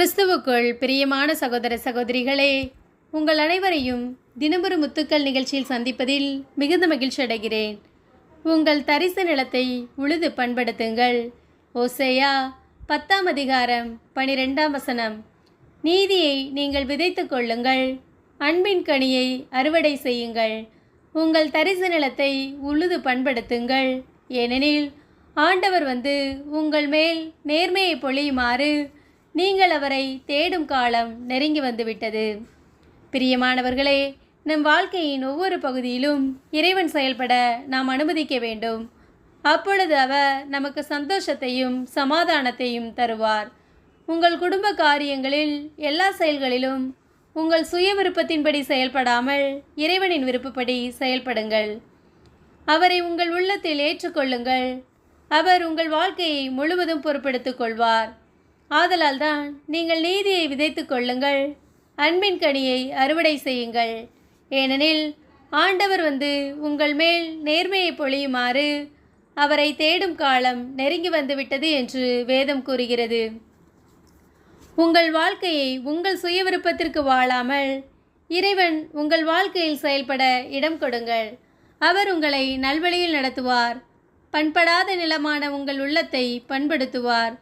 கிறிஸ்துவுக்குள் பிரியமான சகோதர சகோதரிகளே உங்கள் அனைவரையும் தினமொரு முத்துக்கள் நிகழ்ச்சியில் சந்திப்பதில் மிகுந்த மகிழ்ச்சி அடைகிறேன். உங்கள் தரிசு நிலத்தை உழுது பண்படுத்துங்கள். ஓசையா பத்தாம் அதிகாரம் பனிரெண்டாம் வசனம். நீதியை நீங்கள் விதைத்து கொள்ளுங்கள். அன்பின் கனியை அறுவடை செய்யுங்கள். உங்கள் தரிசு நிலத்தை உழுது பண்படுத்துங்கள். ஏனெனில் ஆண்டவர் வந்து உங்கள் மேல் நேர்மையை பொழியுமாறு நீங்கள் அவரை தேடும் காலம் நெருங்கி வந்துவிட்டது. பிரியமானவர்களே நம் வாழ்க்கையின் ஒவ்வொரு பகுதியிலும் இறைவன் செயல்பட நாம் அனுமதிக்க வேண்டும். அப்பொழுது அவர் நமக்கு சந்தோஷத்தையும் சமாதானத்தையும் தருவார். உங்கள் குடும்ப காரியங்களில் எல்லா செயல்களிலும் உங்கள் சுய விருப்பத்தின்படி செயல்படாமல் இறைவனின் விருப்பப்படி செயல்படுங்கள். அவரை உங்கள் உள்ளத்தில் ஏற்றுக்கொள்ளுங்கள். அவர் உங்கள் வாழ்க்கையை முழுவதும் பொறுப்பெடுத்துக் கொள்வார். ஆதலால் தான் நீங்கள் நீதியை விதைத்து கொள்ளுங்கள் அன்பின் கனியை அறுவடை செய்யுங்கள். ஏனெனில் ஆண்டவர் வந்து உங்கள் மேல் நேர்மையை பொழியுமாறு அவரை தேடும் காலம் நெருங்கி வந்துவிட்டது என்று வேதம் கூறுகிறது. உங்கள் வாழ்க்கையை உங்கள் சுய விருப்பத்திற்கு வாழாமல் இறைவன் உங்கள் வாழ்க்கையில் செயல்பட இடம் கொடுங்கள். அவர் உங்களை நல்வழியில் நடத்துவார் பண்படாத நிலமான உங்கள் உள்ளத்தை பண்படுத்துவார்.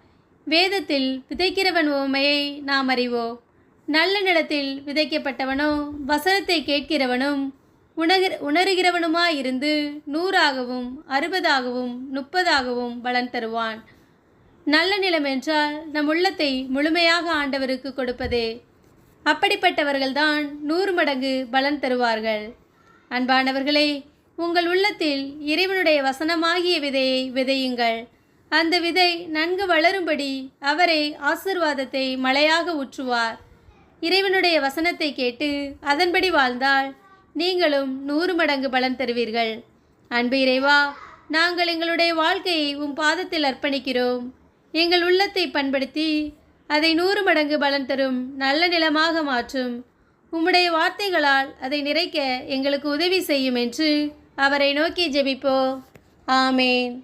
வேதத்தில் விதைக்கிறவன் உவமையை நாம் அறிவோம் நல்ல நிலத்தில் விதைக்கப்பட்டவனோ வசனத்தை கேட்கிறவனும் உணகிற உணர்கிறவனுமாயிருந்து நூறாகவும் அறுபதாகவும் முப்பதாகவும் பலன் தருவான். நல்ல நிலம் என்றால் நம் உள்ளத்தை முழுமையாக ஆண்டவருக்கு கொடுப்பதே. அப்படிப்பட்டவர்கள்தான் நூறு மடங்கு பலன் தருவார்கள். அன்பானவர்களே உங்கள் உள்ளத்தில் இறைவனுடைய வசனமாகிய விதையை விதையுங்கள். அந்த விதை நன்கு வளரும்படி அவரை ஆசிர்வாதத்தை மழையாக ஊற்றுவார். இறைவனுடைய வசனத்தை கேட்டு அதன்படி வாழ்ந்தால் நீங்களும் நூறு மடங்கு பலன் தருவீர்கள். அன்பு இறைவா நாங்கள் எங்களுடைய வாழ்க்கையை உம் பாதத்தில் அர்ப்பணிக்கிறோம். எங்கள் உள்ளத்தை பண்படுத்தி அதை நூறு மடங்கு பலன் தரும் நல்ல நிலமாக மாற்றும். உம்முடைய வார்த்தைகளால் அதை நிறைக்க எங்களுக்கு உதவி செய்யும் என்று அவரை நோக்கி ஜெபிப்போ ஆமேன்.